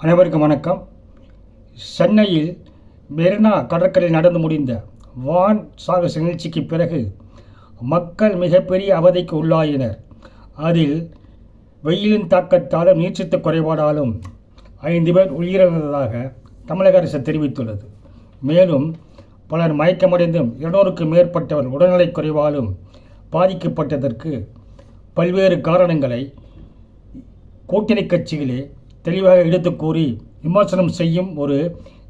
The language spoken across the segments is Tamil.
அனைவருக்கும் வணக்கம். சென்னையில் மெரினா கடற்கரையில் நடந்து முடிந்த வான் சாகச நிகழ்ச்சிக்கு பிறகு மக்கள் மிகப்பெரிய அவதிக்கு உள்ளாயினர். அதில் வெயிலின் தாக்கத்தாலும் நீர்ச்சத்து குறைபாடாலும் ஐந்து பேர் உயிரிழந்ததாக தமிழக அரசு தெரிவித்துள்ளது. மேலும் பலர் மயக்கமடைந்தும் இருநூறுக்கும் மேற்பட்டவர் உடல்நிலை குறைவாலும் பாதிக்கப்பட்டதற்கு பல்வேறு காரணங்களை கூட்டணி கட்சிகளே தெளிவாக எடுத்து கூறி விமர்சனம் செய்யும் ஒரு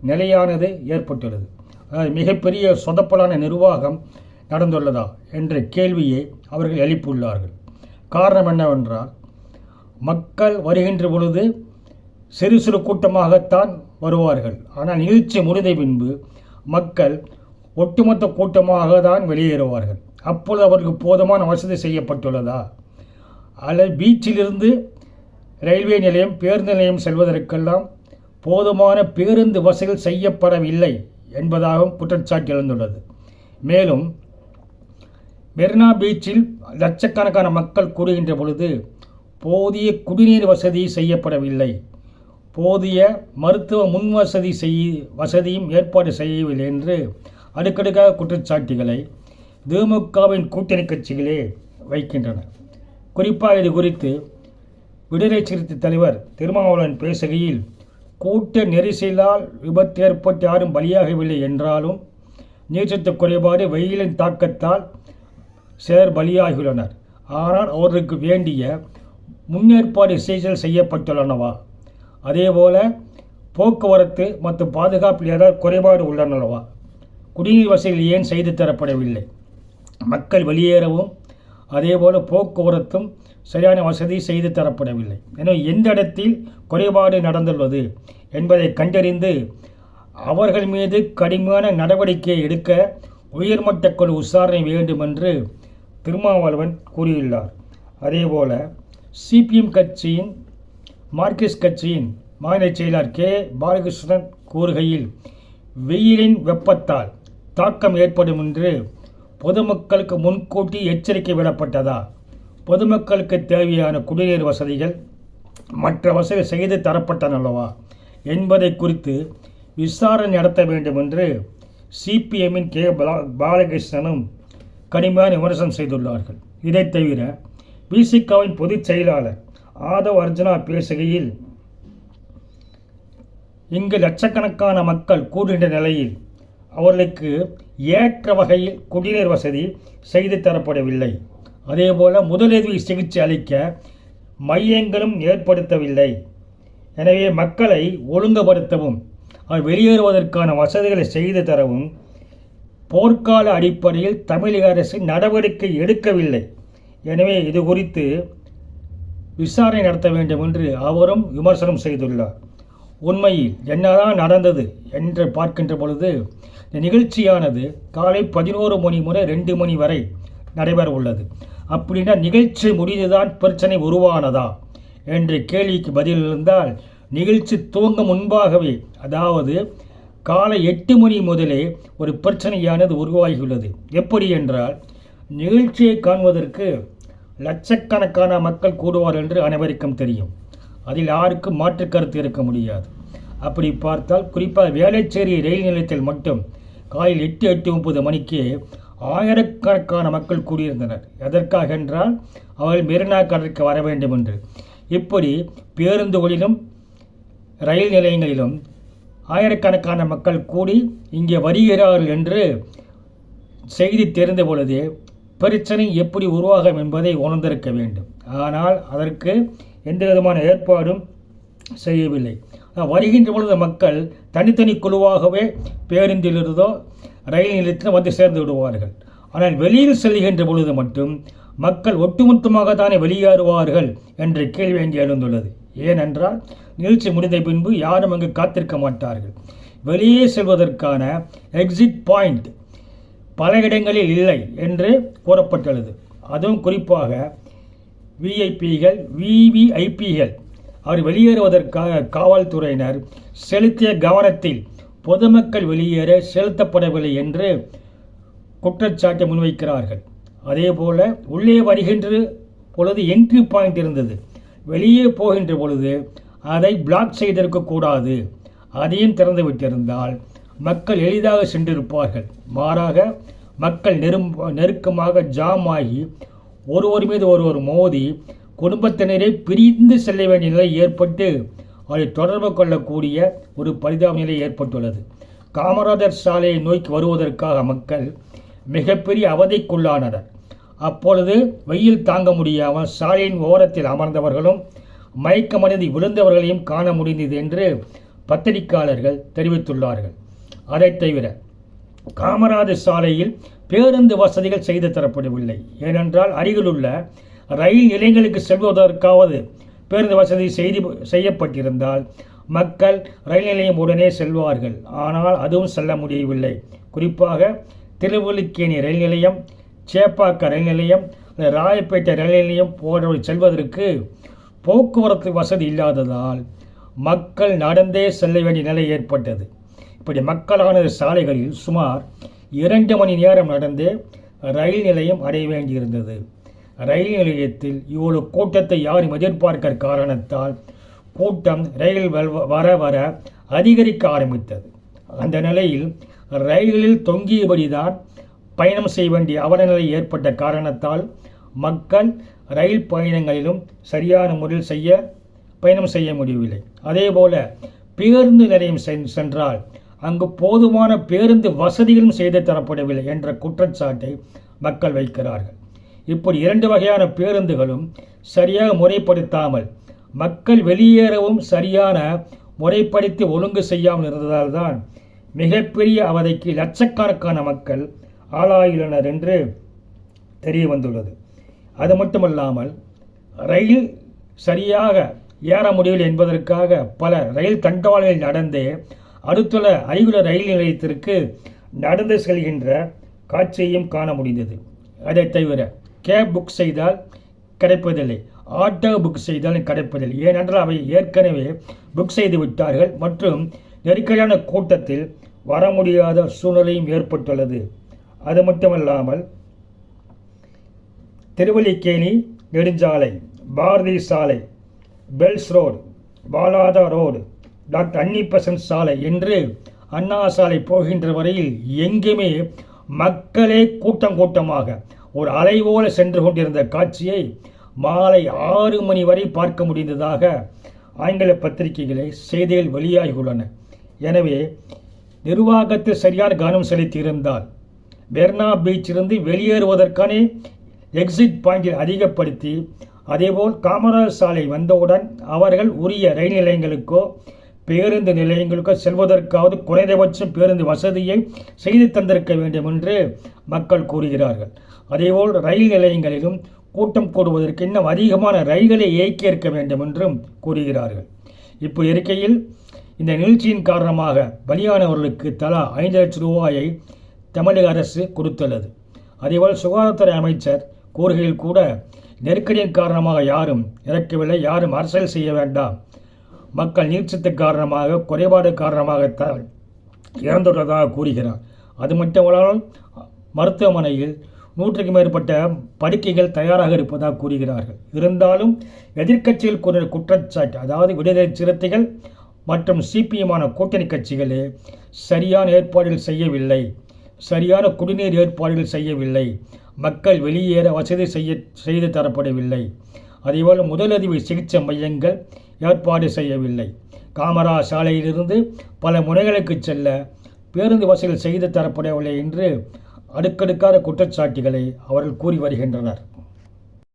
நிலையானது ஏற்பட்டுள்ளது. அதாவது மிகப்பெரிய சொதப்பலான நிர்வாகம் நடந்துள்ளதா என்ற கேள்வியை அவர்கள் எழுப்பியுள்ளார்கள். காரணம் என்னவென்றால் மக்கள் வருகின்ற பொழுது சிறு சிறு கூட்டமாகத்தான் வருவார்கள். ஆனால் நிகழ்ச்சி முடிந்த பின்பு மக்கள் ஒட்டுமொத்த கூட்டமாக தான் வெளியேறுவார்கள். அப்பொழுது அவர்களுக்கு போதுமான வசதி செய்யப்பட்டுள்ளதா? அல்லது பீச்சிலிருந்து ரயில்வே நிலையம் பேருந்து நிலையம் செல்வதற்கெல்லாம் போதுமான பேருந்து வசதிகள் செய்யப்படவில்லை என்பதாகவும் குற்றச்சாட்டு எழுந்துள்ளது. மேலும் மெரினா பீச்சில் லட்சக்கணக்கான மக்கள் கூடுகின்ற பொழுது போதிய குடிநீர் வசதி செய்யப்படவில்லை. போதிய மருத்துவ முன் வசதி செய் வசதியும் ஏற்பாடு செய்யவில்லை என்று அடுக்கடுக்காக குற்றச்சாட்டுகளை திமுகவின் கூட்டணி கட்சிகளே வைக்கின்றன. குறிப்பாக இது குறித்து விடுதலை சிறுத்தை தலைவர் திருமாவளவன் பேசுகையில் கூட்ட நெரிசலால் விபத்து ஏற்பட்டு யாரும் பலியாகவில்லை என்றாலும் நீர்ச்சத்து குறைபாடு வெயிலின் தாக்கத்தால் சிலர் பலியாகியுள்ளனர். ஆனால் அவர்களுக்கு வேண்டிய முன்னேற்பாடு செய்தல் செய்யப்பட்டுள்ளனவா? அதேபோல போக்குவரத்து மற்றும் பாதுகாப்பில் ஏதாவது குறைபாடு உள்ளனவா குடிநீர் வசதிகள் ஏன் செய்து தரப்படவில்லை? மக்கள் வெளியேறவும் அதேபோல போக்குவரத்தும் சரியான வசதி செய்து தரப்படவில்லை. எனவே எந்த இடத்தில் குறைபாடு நடந்துள்ளது என்பதை கண்டறிந்து அவர்கள் மீது கடுமையான நடவடிக்கை எடுக்க உயர்மட்ட குழு விசாரணை வேண்டும் என்று திருமாவளவன் கூறியுள்ளார். அதேபோல சிபிஎம் கட்சியின் மார்க்சிஸ்ட் கட்சியின் மாநில செயலாளர் கே. பாலகிருஷ்ணன் கூறுகையில் வெயிலின் வெப்பத்தால் தாக்கம் ஏற்படும் என்று பொதுமக்களுக்கு முன்கூட்டி எச்சரிக்கை விடப்பட்டதா? பொதுமக்களுக்கு தேவையான குடிநீர் வசதிகள் மற்ற வசதி செய்து தரப்பட்டனல்லவா என்பதை குறித்து விசாரணை நடத்த வேண்டும் என்று சிபிஎம்மின் கே. பாலகிருஷ்ணனும் கடுமையான விமர்சனம் செய்துள்ளார்கள். இதைத் தவிர விசிகாவின் பொதுச் செயலாளர் ஆதவ் அர்ஜுனா பேசுகையில் இங்கு லட்சக்கணக்கான மக்கள் கூடுகின்ற நிலையில் அவர்களுக்கு ஏற்ற வகையில் குடிநீர் வசதி செய்து தரப்படவில்லை. அதேபோல் முதலுதவி சிகிச்சை அளிக்க மையங்களும் ஏற்படுத்தவில்லை. எனவே மக்களை ஒழுங்குபடுத்தவும் அவர் வெளியேறுவதற்கான வசதிகளை செய்து தரவும் போர்க்கால அடிப்படையில் தமிழக அரசு நடவடிக்கை எடுக்கவில்லை. எனவே இது குறித்து விசாரணை நடத்த வேண்டும் என்று அவரும் விமர்சனம் செய்துள்ளார். உண்மையில் என்னதான் நடந்தது என்று பார்க்கின்ற பொழுது இந்த நிகழ்ச்சியானது காலை பதினோரு மணி முதல் ரெண்டு மணி வரை நடைபெற உள்ளது அப்படின்னா நிகழ்ச்சி முடிந்துதான் பிரச்சனை உருவானதா? என்ற கேள்விக்கு பதில் இருந்தால் நிகழ்ச்சி துவங்க முன்பாகவே அதாவது காலை எட்டு மணி முதலே ஒரு பிரச்சனையானது உருவாகியுள்ளது. எப்படி என்றால் நிகழ்ச்சியை காண்பதற்கு லட்சக்கணக்கான மக்கள் கூடுவார் என்று அனைவருக்கும் தெரியும். அதில் யாருக்கும் மாற்று கருத்து இருக்க முடியாது. அப்படி பார்த்தால் குறிப்பாக வேளச்சேரி ரயில் நிலையத்தில் மட்டும் காலையில் எட்டு எட்டு முப்பது மணிக்கு ஆயிரக்கணக்கான மக்கள் கூடியிருந்தனர். எதற்காக என்றால் அவர்கள் மெரினா கடற்கு வர வேண்டும் என்று. இப்படி பேருந்துகளிலும் ரயில் நிலையங்களிலும் ஆயிரக்கணக்கான மக்கள் கூடி இங்கே வருகிறார்கள் என்று செய்தி தெரிந்த பொழுதே பிரச்சனை எப்படி உருவாகும் என்பதை உணர்ந்திருக்க வேண்டும். ஆனால் அதற்கு எந்த விதமான ஏற்பாடும் செய்யவில்லை. வருகின்ற பொழுது மக்கள் தனித்தனி குழுவாகவே பேருந்திலிருந்தோ ரயில் நிலையத்தில் வந்து சேர்ந்து விடுவார்கள். ஆனால் வெளியில் செல்கின்ற பொழுது மட்டும் மக்கள் ஒட்டுமொத்தமாக தானே வெளியேறுவார்கள் என்ற கேள்வி அங்கே எழுந்துள்ளது. ஏனென்றால் நிகழ்ச்சி முடிந்த பின்பு யாரும் அங்கு காத்திருக்க மாட்டார்கள். வெளியே செல்வதற்கான எக்ஸிட் பாயிண்ட் பல இடங்களில் இல்லை என்று கூறப்பட்டுள்ளது. அதுவும் குறிப்பாக விஐபிகள் விவிஐபிகள் அவர் வெளியேறுவதற்காக காவல்துறையினர் செலுத்திய கவனத்தில் பொதுமக்கள் வெளியேற செலுத்தப்படவில்லை என்று குற்றச்சாட்டை முன்வைக்கிறார்கள். அதேபோல உள்ளே வருகின்ற பொழுது என்ட்ரி பாயிண்ட் இருந்தது. வெளியே போகின்ற பொழுது அதை பிளாக் செய்திருக்கக்கூடாது அதையும் திறந்து விட்டிருந்தால் மக்கள் எளிதாக சென்றிருப்பார்கள். மாறாக மக்கள் நெரும் நெருக்கமாக ஜாம் ஆகி ஒருவர் மீது ஒருவர் மோதி குடும்பத்தினரே பிரிந்து செல்ல வேண்டிய நிலை ஏற்பட்டு அதை தொடர்பு கொள்ளக்கூடிய ஒரு பரிதாப நிலை ஏற்பட்டுள்ளது. காமராஜர் சாலையை நோக்கி வருவதற்காக மக்கள் மிகப்பெரிய அவதிக்குள்ளானனர். அப்பொழுது வெயில் தாங்க முடியாமல் சாலையின் ஓரத்தில் அமர்ந்தவர்களும் மயக்கமடைந்து விழுந்தவர்களையும் காண முடிந்தது என்று பத்திரிகையாளர்கள் தெரிவித்துள்ளார்கள். அதை தவிர காமராஜர் சாலையில் பேருந்து வசதிகள் செய்து தரப்படவில்லை. ஏனென்றால் அருகிலுள்ள ரயில் நிலையங்களுக்கு செல்வதற்காவது பேருந்து வசதி செய்து செய்யப்பட்டிருந்தால் மக்கள் ரயில் நிலையம் உடனே செல்வார்கள். ஆனால் அதுவும் செல்ல முடியவில்லை. குறிப்பாக திருவல்லிக்கேணி ரயில் நிலையம் சேப்பாக்க ரயில் நிலையம் ராயப்பேட்டை ரயில் நிலையம் போன்றவை செல்வதற்கு போக்குவரத்து வசதி இல்லாததால் மக்கள் நடந்தே செல்ல வேண்டிய நிலை ஏற்பட்டது. இப்படி மக்களானது சாலைகளில் சுமார் இரண்டு மணி நேரம் நடந்து ரயில் நிலையம் அடைய வேண்டியிருந்தது. ரயில் நிலையத்தில் இவ்வளவு கூட்டத்தை யாரும் எதிர்பார்க்க காரணத்தால் கூட்டம் ரயில் வர வர அதிகரிக்க ஆரம்பித்தது. அந்த நிலையில் ரயிலில் தொங்கியபடிதான் பயணம் செய்ய வேண்டிய அவலநிலை ஏற்பட்ட காரணத்தால் மக்கள் ரயில் பயணங்களிலும் சரியான முறையில் செய்ய பயணம் செய்ய முடியவில்லை. அதேபோல பேருந்து நிலையம் சென்றால் அங்கு போதுமான பேருந்து வசதிகளும் செய்து தரப்படவில்லை என்ற குற்றச்சாட்டை மக்கள் வைக்கிறார்கள். இப்படி இரண்டு வகையான பேருந்துகளும் சரியாக முறைப்படுத்தாமல் மக்கள் வெளியேறவும் சரியான முறைப்படுத்தி ஒழுங்கு செய்யாமல் இருந்ததால் தான் மிகப்பெரிய அவதைக்கு லட்சக்கணக்கான மக்கள் ஆளாகியுள்ளனர் என்று தெரிய வந்துள்ளது அது மட்டுமல்லாமல் ரயில் சரியாக ஏற முடியவில்லை என்பதற்காக பல ரயில் தண்டவாளங்களில் நடந்தே அடுத்துள்ள அருகுல ரயில் நிலையத்திற்கு நடந்து செல்கின்ற காட்சியையும் காண முடிந்தது. அதை தவிர கேப் புக் செய்தால் கிடைப்பதில்லை. ஆட்டோ புக் செய்தாலும் கிடைப்பதில்லை. ஏனென்றால் அவை ஏற்கனவே புக் செய்து விட்டார்கள் மற்றும் நெருக்கடியான கூட்டத்தில் வர முடியாத சூழ்நிலையும் ஏற்பட்டுள்ளது. அது மட்டுமல்லாமல் திருவல்லிக்கேணி நெடுஞ்சாலை பாரதி சாலை பெல்ஸ் ரோடு பாலாதா ரோடு டாக்டர் அன்னிபசன் சாலை என்று அண்ணா சாலை போகின்ற வரையில் எங்குமே மக்களே கூட்டம் கூட்டமாக ஒரு அலை போல சென்று கொண்டிருந்த காட்சியை மாலை ஆறு மணி வரை பார்க்க முடிந்ததாக ஆங்கில பத்திரிகைகளை செய்திகள் வெளியாகியுள்ளன. எனவே நிர்வாகத்தில் சரியான கவனம் செலுத்தியிருந்தால் பெர்னா பீச்சிலிருந்து வெளியேறுவதற்கான எக்ஸிட் பாயிண்டில் அதிகப்படுத்தி அதேபோல் காமராஜ் சாலை வந்தவுடன் அவர்கள் உரிய ரயில் நிலையங்களுக்கோ பேருந்து நிலையங்களுக்கு செல்வதற்காவது குறைந்தபட்சம் பேருந்து வசதியை செய்து தந்திருக்க வேண்டும் என்று மக்கள் கூறுகிறார்கள். அதேபோல் ரயில் நிலையங்களிலும் கூட்டம் கூடுவதற்கு இன்னும் அதிகமான ரயில்களை இயக்கி இருக்க வேண்டும் என்றும் கூறுகிறார்கள். இப்போ இருக்கையில் இந்த நிகழ்ச்சியின் காரணமாக பலியானவர்களுக்கு தலா ஐந்து லட்சம் ரூபாயை தமிழக அரசு கொடுத்துள்ளது. அதேபோல் சுகாதாரத்துறை அமைச்சர் கூறுகையில் கூட நெருக்கடியின் காரணமாக யாரும் இறக்கவில்லை யாரும் அரசியல் செய்ய வேண்டாம். மக்கள் நீர்ச்சத்து காரணமாக குறைபாடு காரணமாக த இறந்துள்ளதாக கூறுகிறார். அது மட்டுமல்லாமல் மருத்துவமனையில் நூற்றுக்கு மேற்பட்ட படுக்கைகள் தயாராக இருப்பதாக கூறுகிறார்கள். இருந்தாலும் எதிர்க்கட்சியில் கூறிய குற்றச்சாட்டு அதாவது விடுதலை சிறுத்தைகள் மற்றும் சிபிஎம்மான கூட்டணி கட்சிகளே சரியான ஏற்பாடுகள் செய்யவில்லை. சரியான குடிநீர் ஏற்பாடுகள் செய்யவில்லை. மக்கள் வெளியேற வசதி செய்ய செய்து தரப்படவில்லை. அதேபோல் முதலுதவி சிகிச்சை மையங்கள் ஏற்பாடு செய்யவில்லை. காமரா சாலையிலிருந்து பல முனைகளுக்கு செல்ல பேருந்து வசதிகள் செய்து தரப்படவில்லை என்று அடுக்கடுக்காத குற்றச்சாட்டுகளை அவர்கள் கூறி வருகின்றனர்.